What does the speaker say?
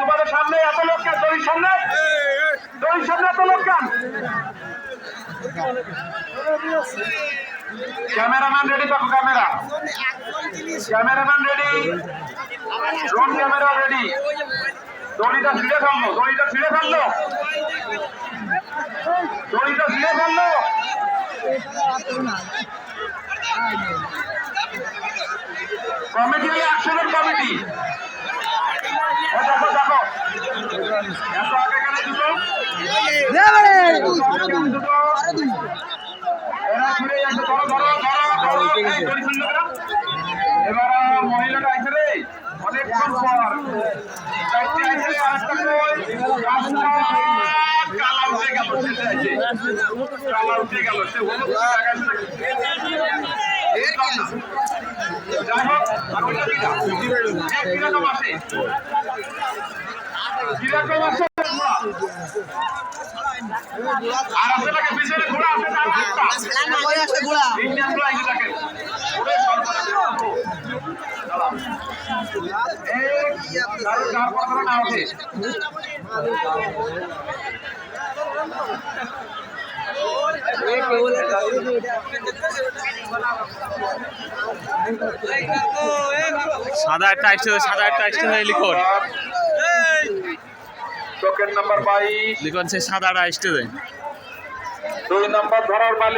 তোমাদের সামনে এত লোক কেন? দড়ির সামনে? দড়ির সামনে এত লোক কেন? ক্যামেরাম্যান রেডি দেখো camera. Cameraman ready drone camera ready দড়িটা ছিঁড়ে ফেলল দড়িটা ছিঁড়ে ফেলল দড়িটা ছিঁড়ে ফেলল কমিটি অ্যাকশনের কমিটি দেখো দেখো এত আগে গেলে দুটো এরা ঘুরে যাচ্ছে ধরো ধরো ধরো ধরো কালা উঠে গেল কালা উঠে গেল সে। যাই হোক, আর ওইটা কীরকম আছে? কীরকম ঘোড়া? আর আছে পিছনে ঘোড়া আছে তার একটা? ইন্ডিয়ান ঘোড়া এই ওরে সর্বনাশ। সাদা একটা আসছে সাদা একটা আসছে লিখন। টোকেন নাম্বার বাইশ। লিখন সে সাদা আসতে দেয় দুই নাম্বার ধরার মালিক